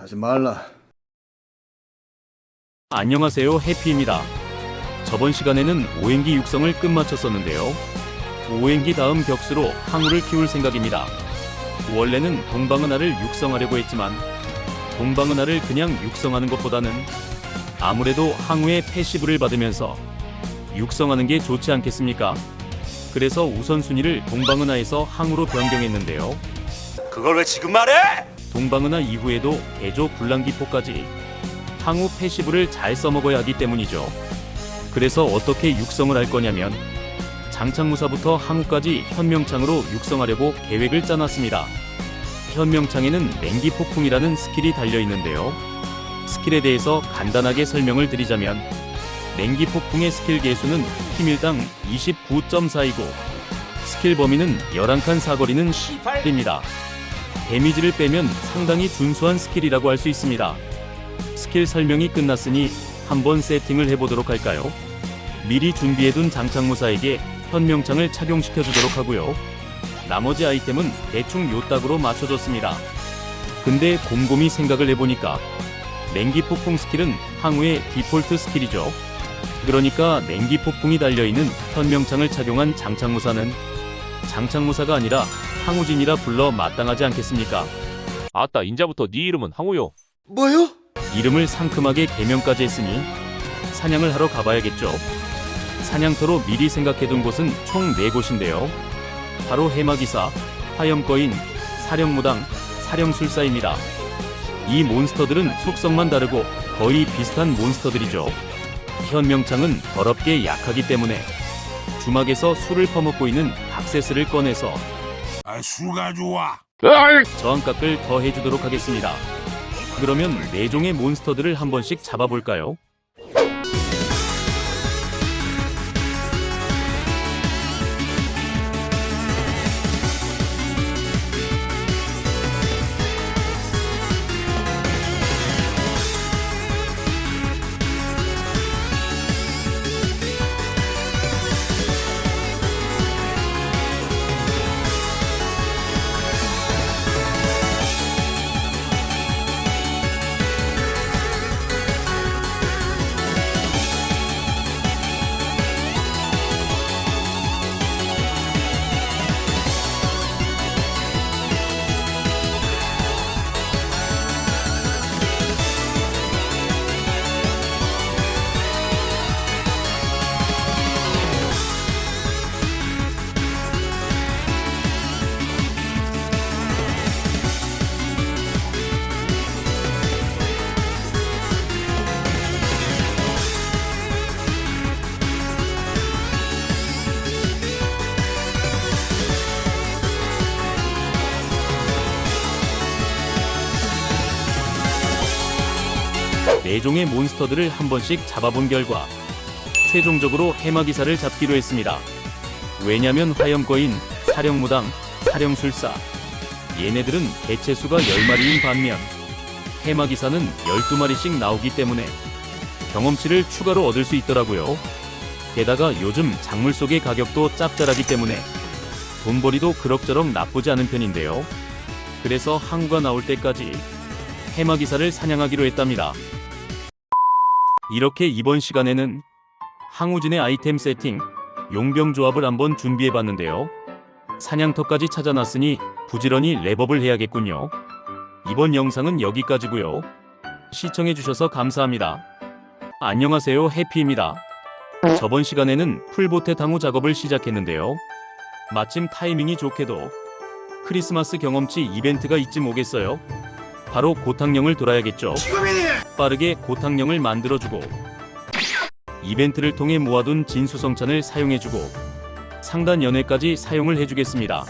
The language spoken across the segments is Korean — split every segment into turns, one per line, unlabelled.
하지 말라.
안녕하세요 해피입니다. 저번 시간에는 오행기 육성을 끝마쳤었는데요. 오행기 다음 격수로 항우를 키울 생각입니다. 원래는 동방은하를 육성하려고 했지만 동방은하를 그냥 육성하는 것보다는 아무래도 항우의 패시브를 받으면서 육성하는 게 좋지 않겠습니까? 그래서 우선순위를 동방은하에서 항우로 변경했는데요.
그걸 왜 지금 말해?
동방은하 이후에도 개조 굴랑기포까지 항우 패시브를 잘 써먹어야 하기 때문이죠. 그래서 어떻게 육성을 할 거냐면 장창무사부터 항우까지 현명창으로 육성하려고 계획을 짜놨습니다. 현명창에는 냉기 폭풍이라는 스킬이 달려 있는데요. 스킬에 대해서 간단하게 설명을 드리자면 냉기 폭풍의 스킬 개수는 힘일당 29.4이고 스킬 범위는 11칸 사거리는 10입니다. 데미지를 빼면 상당히 준수한 스킬이라고 할 수 있습니다. 스킬 설명이 끝났으니 한번 세팅을 해보도록 할까요? 미리 준비해둔 장창무사에게 현명창을 착용시켜 주도록 하고요. 나머지 아이템은 대충 요딱으로 맞춰줬습니다. 근데 곰곰이 생각을 해보니까 냉기 폭풍 스킬은 항우의 디폴트 스킬이죠. 그러니까 냉기 폭풍이 달려있는 현명창을 착용한 장창무사는 장창무사가 아니라 항우진이라 불러 마땅하지 않겠습니까?
아따 인자부터 네 이름은 항우요.
뭐요?
이름을 상큼하게 개명까지 했으니 사냥을 하러 가봐야겠죠. 사냥터로 미리 생각해둔 곳은 총 4곳인데요. 바로 해마기사, 화염거인, 사령무당, 사령술사입니다. 이 몬스터들은 속성만 다르고 거의 비슷한 몬스터들이죠. 현명창은 더럽게 약하기 때문에 주막에서 술을 퍼먹고 있는 박세스를 꺼내서
아, 수가 좋아.
저항각을 더 해주도록 하겠습니다. 그러면 네 종의 몬스터들을 한 번씩 잡아볼까요? 네 종의 몬스터들을 한 번씩 잡아본 결과 최종적으로 해마기사를 잡기로 했습니다. 왜냐면 화염거인, 사령무당, 사령술사 얘네들은 개체 수가 10마리인 반면 해마기사는 12마리씩 나오기 때문에 경험치를 추가로 얻을 수 있더라고요. 게다가 요즘 작물 속의 가격도 짭짤하기 때문에 돈벌이도 그럭저럭 나쁘지 않은 편인데요. 그래서 항구가 나올 때까지 해마기사를 사냥하기로 했답니다. 이렇게 이번 시간에는 항우진의 아이템 세팅, 용병 조합을 한번 준비해 봤는데요. 사냥터까지 찾아놨으니 부지런히 랩업을 해야겠군요. 이번 영상은 여기까지고요. 시청해 주셔서 감사합니다. 안녕하세요 해피입니다. 저번 시간에는 풀보테 당후 작업을 시작했는데요. 마침 타이밍이 좋게도 크리스마스 경험치 이벤트가 이쯤 오겠어요. 바로 고탕령을 돌아야겠죠. 빠르게 고탕령을 만들어주고 이벤트를 통해 모아둔 진수성찬을 사용해주고 상단 연회까지 사용을 해주겠습니다.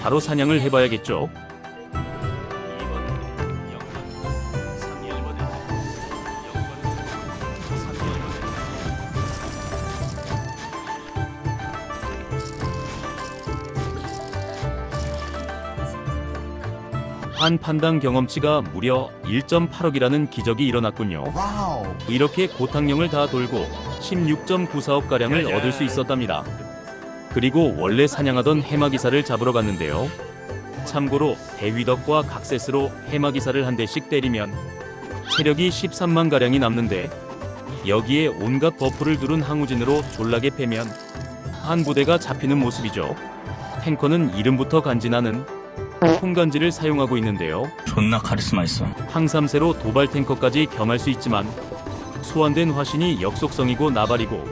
바로 사냥을 해봐야겠죠. 한 판당 경험치가 무려 1.8억이라는 기적이 일어났군요. 이렇게 고탕령을 다 돌고 16.94억 가량을 얻을 수 있었답니다. 그리고 원래 사냥하던 해마기사를 잡으러 갔는데요. 참고로 대위덕과 각세스로 해마기사를 한 대씩 때리면 체력이 13만 가량이 남는데 여기에 온갖 버프를 두른 항우진으로 졸라게 패면 한 부대가 잡히는 모습이죠. 탱커는 이름부터 간지나는 홍간지를 사용하고 있는데요.
존나 카리스마 있어.
항삼세로 도발 탱커까지 겸할 수 있지만 소환된 화신이 역속성이고 나발이고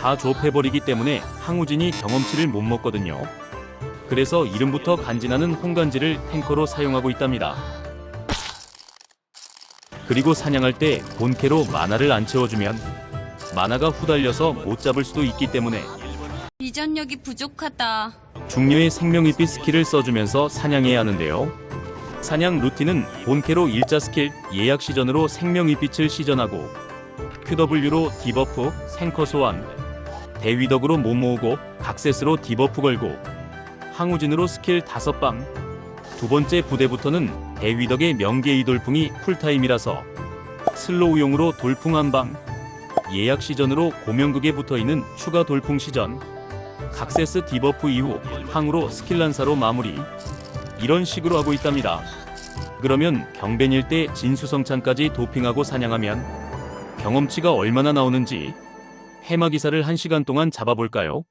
다 조패버리기 때문에 항우진이 경험치를 못 먹거든요. 그래서 이름부터 간지나는 홍간지를 탱커로 사용하고 있답니다. 그리고 사냥할 때 본캐로 만화를 안 채워주면 만화가 후달려서 못 잡을 수도 있기 때문에
비전력이 부족하다.
중녀의 생명이빛 스킬을 써주면서 사냥해야 하는데요. 사냥 루틴은 본캐로 일자 스킬 예약 시전으로 생명이 빛을 시전하고 QW로 디버프 생커 소환 대위덕으로 못 모으고 각세스로 디버프 걸고 항우진으로 스킬 5방 두 번째 부대부터는 대위덕의 명계 이돌풍이 쿨타임이라서 슬로우용으로 돌풍 한방 예약 시전으로 고명극에 붙어있는 추가 돌풍 시전 각세스 디버프 이후 항으로 스킬란사로 마무리 이런 식으로 하고 있답니다. 그러면 경벤일 때 진수성찬까지 도핑하고 사냥하면 경험치가 얼마나 나오는지 해마 기사를 1시간 동안 잡아볼까요?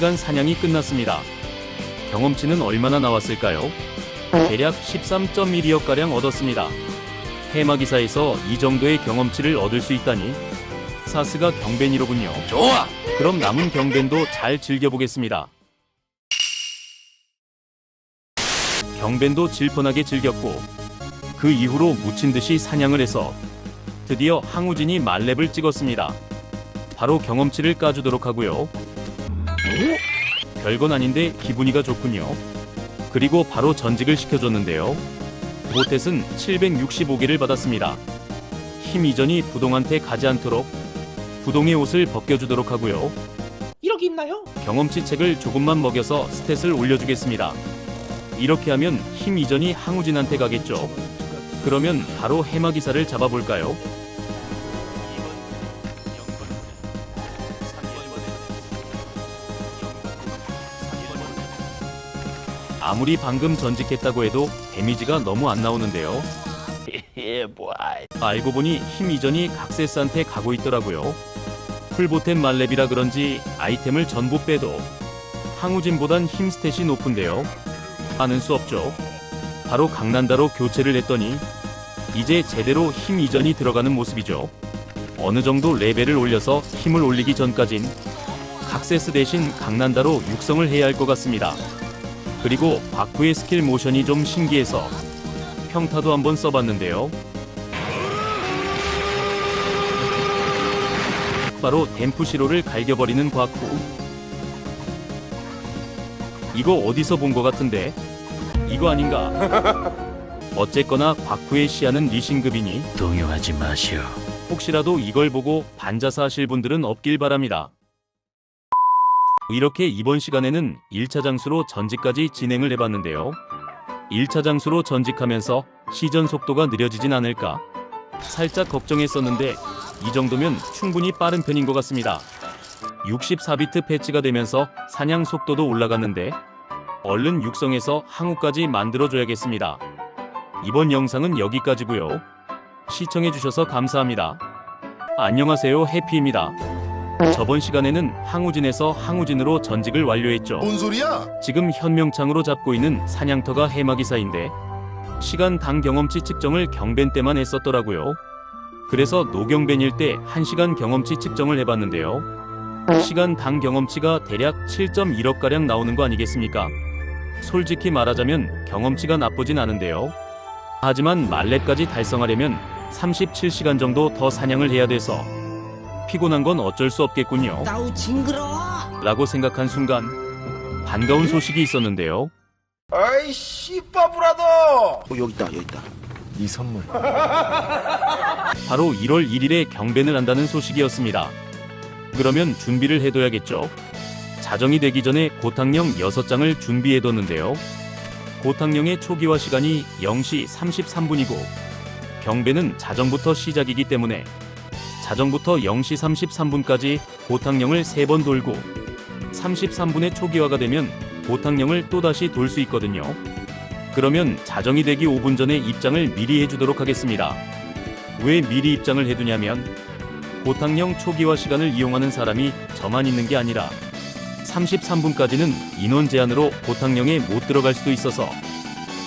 한시간 사냥이 끝났습니다. 경험치는 얼마나 나왔을까요? 대략 13.1위억가량 얻었습니다. 해마기사에서 이 정도의 경험치를 얻을 수 있다니 사스가 경벤이로군요.
좋아.
그럼 남은 경벤도 잘 즐겨보겠습니다. 경벤도 질펀하게 즐겼고 그 이후로 묻힌 듯이 사냥을 해서 드디어 항우진이 만렙을 찍었습니다. 바로 경험치를 까주도록 하고요. 별건 아닌데 기분이가 좋군요. 그리고 바로 전직을 시켜줬는데요. 보텟은 765개를 받았습니다. 힘 이전이 부동한테 가지 않도록 부동의 옷을 벗겨주도록 하고요.
1억 있나요?
경험치 책을 조금만 먹여서 스탯을 올려주겠습니다. 이렇게 하면 힘 이전이 항우진한테 가겠죠. 그러면 바로 해마기사를 잡아볼까요? 아무리 방금 전직했다고 해도 데미지가 너무 안 나오는데요.
예.
알고 보니 힘 이전이 각세스한테 가고 있더라고요. 풀보템 말렙이라 그런지 아이템을 전부 빼도 항우진보단 힘 스탯이 높은데요. 하는 수 없죠. 바로 강난다로 교체를 했더니 이제 제대로 힘 이전이 들어가는 모습이죠. 어느 정도 레벨을 올려서 힘을 올리기 전까진 각세스 대신 강난다로 육성을 해야 할 것 같습니다. 그리고 바쿠의 스킬 모션이 좀 신기해서 평타도 한번 써봤는데요. 바로 댐프시로를 갈겨버리는 과쿠. 이거 어디서 본 것 같은데? 이거 아닌가? 어쨌거나 과쿠의 시야는 리신급이니
동요하지 마시오.
혹시라도 이걸 보고 반자사 하실 분들은 없길 바랍니다. 이렇게 이번 시간에는 1차 장수로 전직까지 진행을 해봤는데요. 1차 장수로 전직하면서 시전 속도가 느려지진 않을까? 살짝 걱정했었는데 이 정도면 충분히 빠른 편인 것 같습니다. 64비트 패치가 되면서 사냥 속도도 올라갔는데 얼른 육성해서 항우까지 만들어줘야겠습니다. 이번 영상은 여기까지고요. 시청해주셔서 감사합니다. 안녕하세요 해피입니다. 저번 시간에는 항우진에서 항우진으로 전직을 완료했죠.
뭔 소리야?
지금 현명창으로 잡고 있는 사냥터가 해마기사인데 시간 당 경험치 측정을 경벤 때만 했었더라고요. 그래서 노경벤일 때 1시간 경험치 측정을 해봤는데요. 시간 당 경험치가 대략 7.1억가량 나오는 거 아니겠습니까? 솔직히 말하자면 경험치가 나쁘진 않은데요. 하지만 말렙까지 달성하려면 37시간 정도 더 사냥을 해야 돼서 피곤한 건 어쩔 수 없겠군요.
아우 징그러워.
라고 생각한 순간 반가운 소식이 있었는데요.
아이 씨바브라더
어, 여기 있다 여기 있다
바로 1월 1일에 경배를 한다는 소식이었습니다. 그러면 준비를 해둬야겠죠. 자정이 되기 전에 고탕령 6장을 준비해뒀는데요. 고탕령의 초기화 시간이 0시 33분이고 경배는 자정부터 시작이기 때문에 자정부터 0시 33분까지 고탕령을 3번 돌고 33분의 초기화가 되면 고탕령을 또다시 돌 수 있거든요. 그러면 자정이 되기 5분 전에 입장을 미리 해주도록 하겠습니다. 왜 미리 입장을 해두냐면 고탕령 초기화 시간을 이용하는 사람이 저만 있는 게 아니라 33분까지는 인원 제한으로 고탕령에 못 들어갈 수도 있어서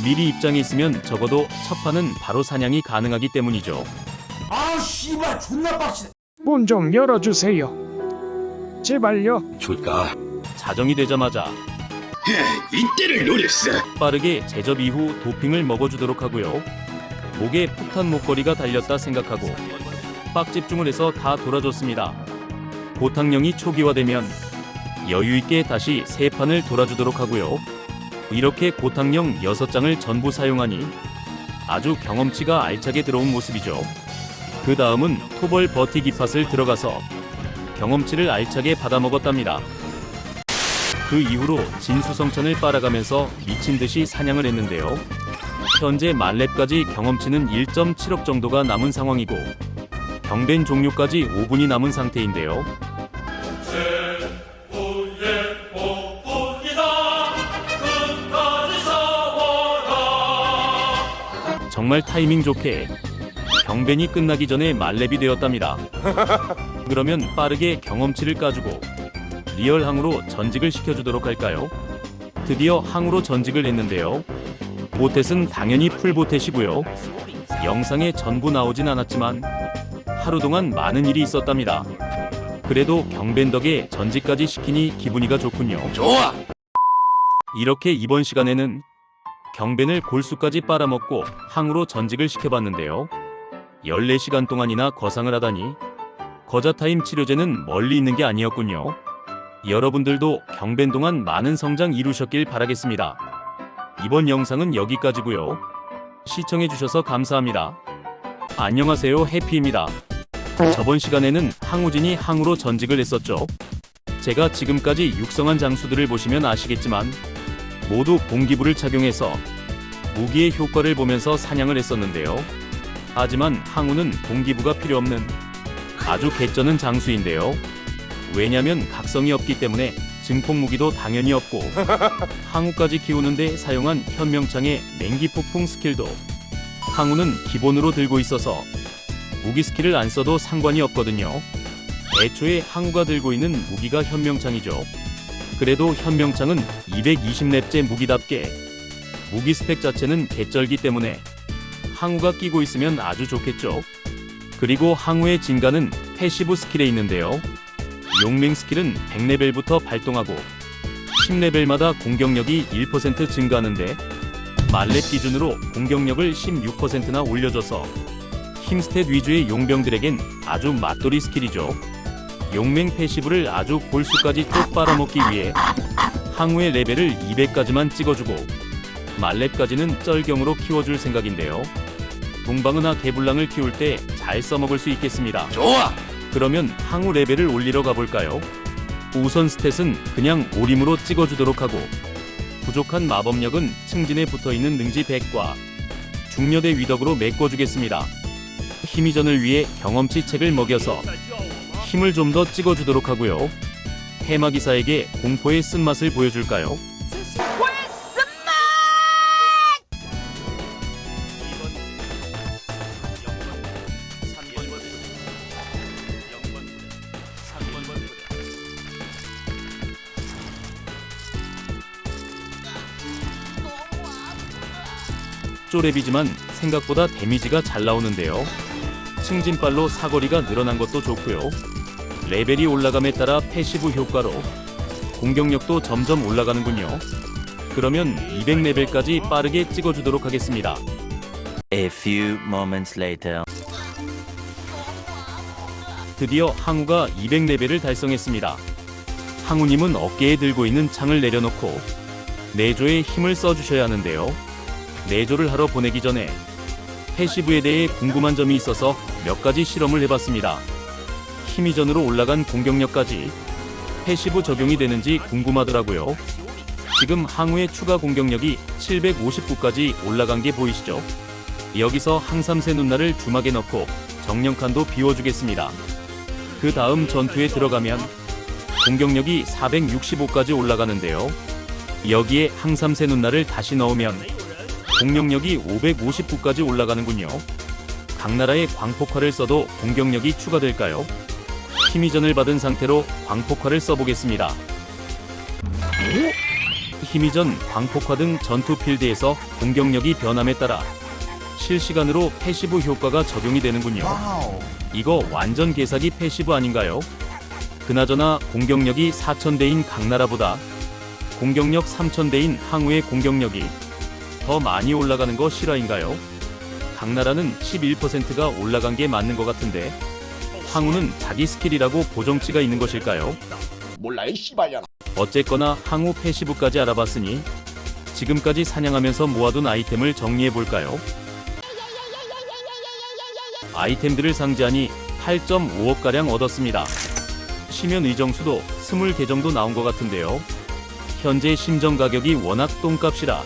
미리 입장이 있으면 적어도 첫 판은 바로 사냥이 가능하기 때문이죠.
아 씨발 존나 빡치네
문 좀 열어주세요. 제발요.
줄까
자정이 되자마자
이때를 노렸어
빠르게 제접 이후 도핑을 먹어주도록 하고요. 목에 폭탄 목걸이가 달렸다 생각하고 빡 집중을 해서 다 돌아줬습니다. 고탕령이 초기화되면 여유 있게 다시 세 판을 돌아주도록 하고요. 이렇게 고탕령 6장을 전부 사용하니 아주 경험치가 알차게 들어온 모습이죠. 그 다음은 토벌 버티기 팟을 들어가서 경험치를 알차게 받아먹었답니다. 그 이후로 진수성찬을 빨아가면서 미친 듯이 사냥을 했는데요. 현재 만렙까지 경험치는 1.7억 정도가 남은 상황이고 경벤 종료까지 5분이 남은 상태인데요. 정말 타이밍 좋게 경벤이 끝나기 전에 만렙이 되었답니다. 그러면 빠르게 경험치를 까주고 리얼 항으로 전직을 시켜주도록 할까요? 드디어 항으로 전직을 했는데요. 보텟은 당연히 풀보텟이고요. 영상에 전부 나오진 않았지만 하루 동안 많은 일이 있었답니다. 그래도 경벤 덕에 전직까지 시키니 기분이가 좋군요.
좋아
이렇게 이번 시간에는 경벤을 골수까지 빨아먹고 항으로 전직을 시켜봤는데요. 14시간 동안이나 거상을 하다니 거자타임 치료제는 멀리 있는 게 아니었군요. 여러분들도 경벤 동안 많은 성장 이루셨길 바라겠습니다. 이번 영상은 여기까지고요. 시청해주셔서 감사합니다. 안녕하세요 해피입니다. 저번 시간에는 항우진이 항으로 전직을 했었죠. 제가 지금까지 육성한 장수들을 보시면 아시겠지만 모두 공기부를 착용해서 무기의 효과를 보면서 사냥을 했었는데요. 하지만 항우는 공기부가 필요 없는 아주 개쩌는 장수인데요. 왜냐면 각성이 없기 때문에 증폭 무기도 당연히 없고 항우까지 키우는데 사용한 현명창의 냉기 폭풍 스킬도 항우는 기본으로 들고 있어서 무기 스킬을 안 써도 상관이 없거든요. 애초에 항우가 들고 있는 무기가 현명창이죠. 그래도 현명창은 220렙째 무기답게 무기 스펙 자체는 개쩔기 때문에 항우가 끼고 있으면 아주 좋겠죠. 그리고 항우의 진가는 패시브 스킬에 있는데요. 용맹 스킬은 100레벨부터 발동하고 10레벨마다 공격력이 1% 증가하는데 만렙 기준으로 공격력을 16%나 올려줘서 힘스탯 위주의 용병들에겐 아주 맛돌이 스킬이죠. 용맹 패시브를 아주 골수까지 쭉 빨아먹기 위해 항우의 레벨을 200까지만 찍어주고 말렙까지는 쩔경으로 키워줄 생각인데요. 동방은하 개불랑을 키울 때 잘 써먹을 수 있겠습니다.
좋아
그러면 항우 레벨을 올리러 가볼까요? 우선 스탯은 그냥 오림으로 찍어주도록 하고 부족한 마법력은 승진에 붙어있는 능지 100과 중려대 위덕으로 메꿔주겠습니다. 힘이전을 위해 경험치 책을 먹여서 힘을 좀 더 찍어주도록 하고요. 해마기사에게 공포의 쓴맛을 보여줄까요? 쪼렙이지만 생각보다 데미지가 잘 나오는데요. 승진발로 사거리가 늘어난 것도 좋고요. 레벨이 올라감에 따라 패시브 효과로 공격력도 점점 올라가는군요. 그러면 200레벨까지 빠르게 찍어주도록 하겠습니다.
A few moments later.
드디어 항우가 200레벨을 달성했습니다. 항우님은 어깨에 들고 있는 창을 내려놓고 내조에 힘을 써주셔야 하는데요. 내조를 하러 보내기 전에 패시브에 대해 궁금한 점이 있어서 몇 가지 실험을 해봤습니다. 힘이전으로 올라간 공격력까지 패시브 적용이 되는지 궁금하더라고요. 지금 항우의 추가 공격력이 759까지 올라간 게 보이시죠? 여기서 항삼세 눈날을 주막에 넣고 정령칸도 비워주겠습니다. 그 다음 전투에 들어가면 공격력이 465까지 올라가는데요. 여기에 항삼세 눈날을 다시 넣으면 공격력이 559까지 올라가는군요. 각 나라의 광폭화를 써도 공격력이 추가될까요? 힘이전을 받은 상태로 광폭화를 써보겠습니다. 힘이전, 광폭화 등 전투 필드에서 공격력이 변함에 따라 실시간으로 패시브 효과가 적용이 되는군요. 이거 완전 개사기 패시브 아닌가요? 그나저나 공격력이 4000대인 각 나라보다 공격력 3000대인 항우의 공격력이 더 많이 올라가는 거 실화인가요? 각 나라는 11%가 올라간 게 맞는 것 같은데 항우는 자기 스킬이라고 보정치가 있는 것일까요?
몰라 이 씨발년아
어쨌거나 항우 패시브까지 알아봤으니 지금까지 사냥하면서 모아둔 아이템을 정리해 볼까요? 아이템들을 상지하니 8.5억가량 얻었습니다. 시면 의정수도 20개 정도 나온 것 같은데요. 현재 심정 가격이 워낙 똥값이라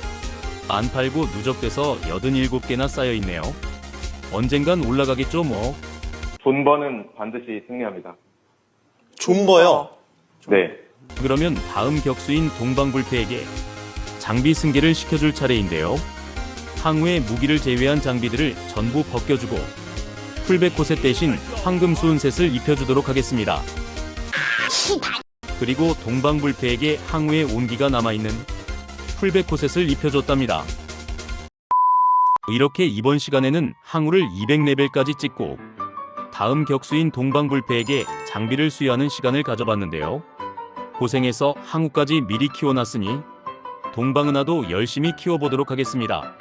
안 팔고 누적돼서 87개나 쌓여 있네요. 언젠간 올라가겠죠 뭐.
존버는 반드시 승리합니다.
존버요.
네.
그러면 다음 격수인 동방불패에게 장비 승계를 시켜줄 차례인데요. 항우의 무기를 제외한 장비들을 전부 벗겨주고 풀백 코셋 대신 황금 수은셋을 입혀주도록 하겠습니다. 그리고 동방불패에게 항우의 온기가 남아있는 풀백 코셋을 입혀줬답니다. 이렇게 이번 시간에는 항우를 200레벨까지 찍고 다음 격수인 동방불패에게 장비를 수여하는 시간을 가져봤는데요. 고생해서 항우까지 미리 키워놨으니 동방은하도 열심히 키워보도록 하겠습니다.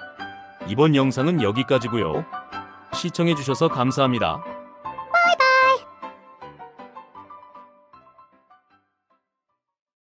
이번 영상은 여기까지고요. 시청해주셔서 감사합니다.